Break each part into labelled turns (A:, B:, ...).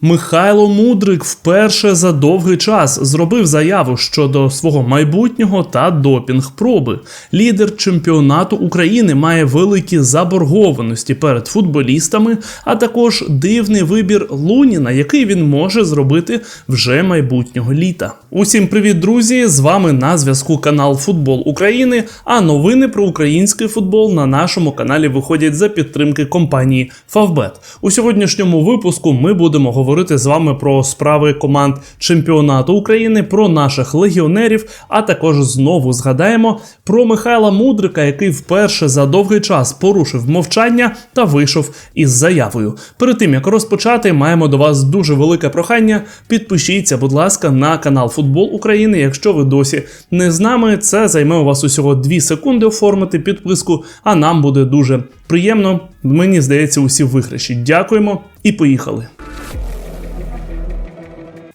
A: Михайло Мудрик вперше за довгий час зробив заяву щодо свого майбутнього та допінг-проби. Лідер чемпіонату України має великі заборгованості перед футболістами, а також дивний вибір Луніна, який він може зробити вже майбутнього літа. Усім привіт, друзі! З вами на зв'язку канал Футбол України. А новини про український футбол на нашому каналі виходять за підтримки компанії Favbet. У сьогоднішньому випуску ми будемо говорити з вами про справи команд чемпіонату України, про наших легіонерів, а також знову згадаємо про Михайла Мудрика, який вперше за довгий час порушив мовчання та вийшов із заявою. Перед тим як розпочати, маємо до вас дуже велике прохання. Підпишіться, будь ласка, на канал Футбол України. Якщо ви досі не з нами, це займе у вас усього 2 секунди оформити підписку, а нам буде дуже приємно. Мені здається, усі виграші. Дякуємо і поїхали.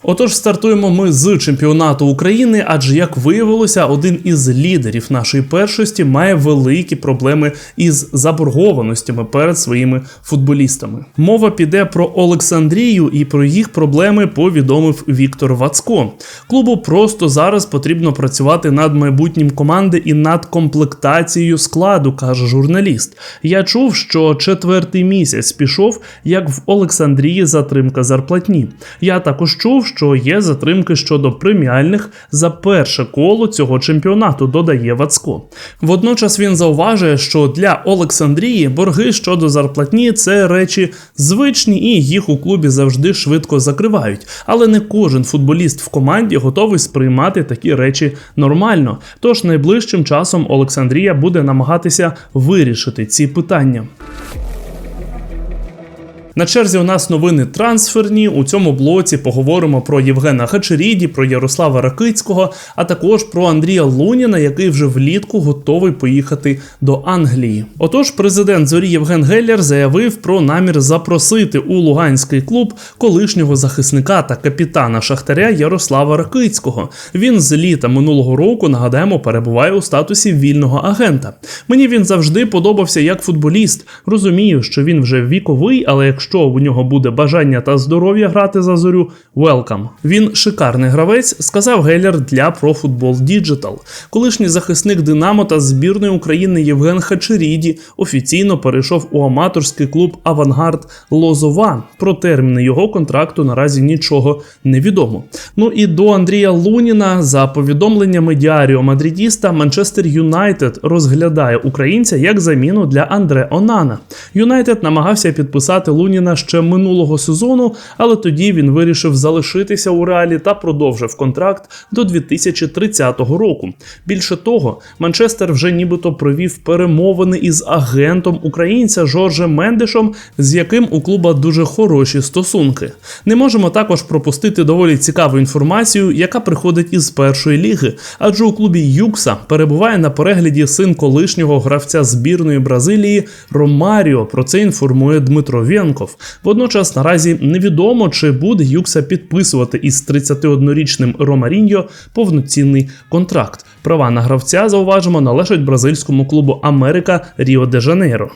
A: Отож, стартуємо ми з чемпіонату України, адже як виявилося, один із лідерів нашої першості має великі проблеми із заборгованостями перед своїми футболістами. Мова піде про Олександрію і про їх проблеми повідомив Віктор Вацко. Клубу просто зараз потрібно працювати над майбутнім команди і над комплектацією складу, каже журналіст. Я чув, що четвертий місяць пішов, як в Олександрії затримка зарплатні. Я також чув, що є затримки щодо преміальних за перше коло цього чемпіонату, додає Вацко. Водночас він зауважує, що для Олександрії борги щодо зарплатні це речі звичні, і їх у клубі завжди швидко закривають. Але не кожен футболіст в команді готовий сприймати такі речі нормально. Тож найближчим часом Олександрія буде намагатися вирішити ці питання. На черзі у нас новини трансферні. У цьому блоці поговоримо про Євгена Хачеріді, про Ярослава Ракицького, а також про Андрія Луніна, який вже влітку готовий поїхати до Англії. Отож, президент зорі Євген Геллер заявив про намір запросити у Луганський клуб колишнього захисника та капітана Шахтаря Ярослава Ракицького. Він з літа минулого року нагадаємо перебуває у статусі вільного агента. Мені він завжди подобався як футболіст. Розумію, що він вже віковий, але як якщо у нього буде бажання та здоров'я грати за зорю, welcome. Він шикарний гравець, сказав Геллер для Pro Football Digital. Колишній захисник Динамо та збірної України Євген Хачеріді офіційно перейшов у аматорський клуб Авангард Лозова. Про терміни його контракту наразі нічого не відомо. Ну і до Андрія Луніна, за повідомленнями Діаріо Мадридіста, Манчестер Юнайтед розглядає українця як заміну для Андре Онана. Юнайтед намагався підписати Луніна Луніна ще минулого сезону, але тоді він вирішив залишитися у реалі та продовжив контракт до 2030 року. Більше того, Манчестер вже нібито провів перемовини із агентом українця Жоржем Мендешом, з яким у клуба дуже хороші стосунки. Не можемо також пропустити доволі цікаву інформацію, яка приходить із першої ліги, адже у клубі Юкса перебуває на перегляді син колишнього гравця збірної Бразилії Ромаріо. Про це інформує Дмитро Вєнко. Волков. Водночас наразі невідомо, чи буде Юкса підписувати із 31-річним Ромаріньо повноцінний контракт. Права на гравця зауважимо належать бразильському клубу Америка Ріо де Жанейро.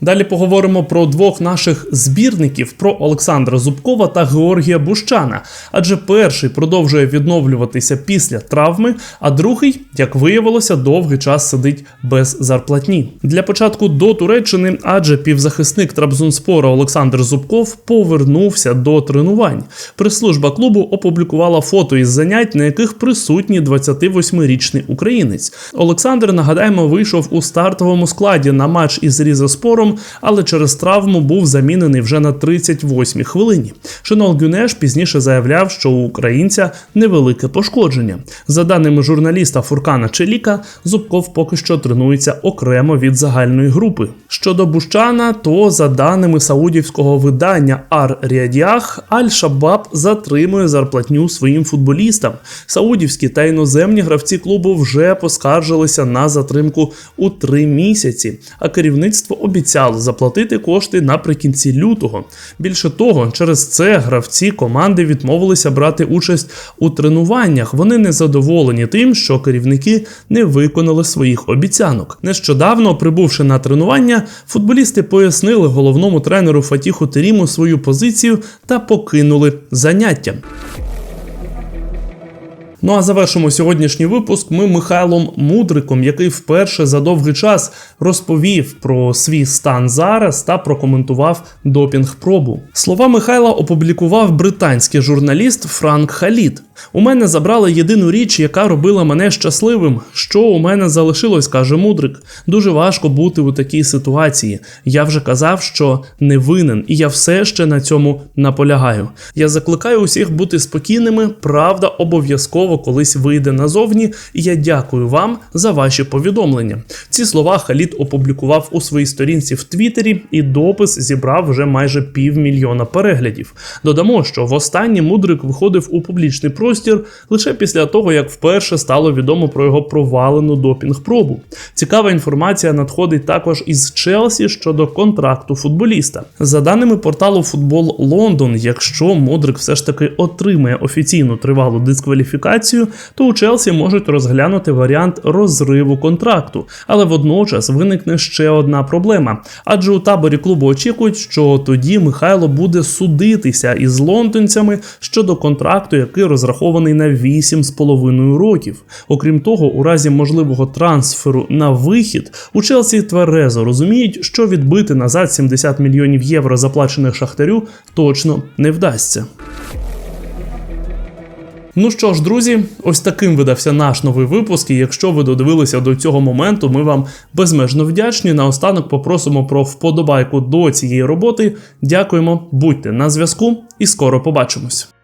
A: Далі поговоримо про двох наших збірників: про Олександра Зубкова та Георгія Бущана. Адже перший продовжує відновлюватися після травми, а другий, як виявилося, довгий час сидить без зарплатні. Для початку до Туреччини, адже півзахисник Трабзонспора Олександр Зубков повернувся до тренувань. Прес-служба клубу опублікувала фото із занять, на яких присутній 28-річний українець. Олександр нагадаємо вийшов у стартовому складі на матч із Різаспором але через травму був замінений вже на 38-й хвилині. Шинол Гюнеш пізніше заявляв, що у українця невелике пошкодження. За даними журналіста Фуркана Челіка, Зубков поки що тренується окремо від загальної групи. Щодо Бущана, то за даними саудівського видання Ар Ріадіах, Аль-Шабаб затримує зарплатню своїм футболістам. Саудівські та іноземні гравці клубу вже поскаржилися на затримку у три місяці, а керівництво обіцяє обіцяли заплатити кошти наприкінці лютого. Більше того, через це гравці команди відмовилися брати участь у тренуваннях. Вони не задоволені тим, що керівники не виконали своїх обіцянок. Нещодавно, прибувши на тренування, футболісти пояснили головному тренеру Фатіху Теріму свою позицію та покинули заняття. Ну а завершимо сьогоднішній випуск ми Михайлом Мудриком, який вперше за довгий час розповів про свій стан зараз та прокоментував допінг-пробу. Слова Михайла опублікував британський журналіст Франк Халід. У мене забрали єдину річ, яка робила мене щасливим. Що у мене залишилось, каже Мудрик. Дуже важко бути у такій ситуації. Я вже казав, що не винен, і я все ще на цьому наполягаю. Я закликаю усіх бути спокійними. Правда обов'язково колись вийде назовні, і я дякую вам за ваші повідомлення. Ці слова Халід опублікував у своїй сторінці в Твіттері, і допис зібрав вже майже півмільйона переглядів. Додамо, що востаннє Мудрик виходив у публічний простір лише після того, як вперше стало відомо про його провалену допінг-пробу. Цікава інформація надходить також із Челсі щодо контракту футболіста. За даними порталу Футбол Лондон, якщо Мудрик все ж таки отримає офіційну тривалу дискваліфікацію, то у Челсі можуть розглянути варіант розриву контракту. Але водночас виникне ще одна проблема. Адже у таборі клубу очікують, що тоді Михайло буде судитися із лондонцями щодо контракту, який розрахований на 8,5 років. Окрім того, у разі можливого трансферу на вихід у Челсі тверезо розуміють, що відбити назад 70 мільйонів євро, заплачених шахтарю, точно не вдасться. Ну що ж, друзі, ось таким видався наш новий випуск. І якщо ви додивилися до цього моменту, ми вам безмежно вдячні. Наостанок попросимо про вподобайку до цієї роботи. Дякуємо, будьте на зв'язку і скоро побачимось.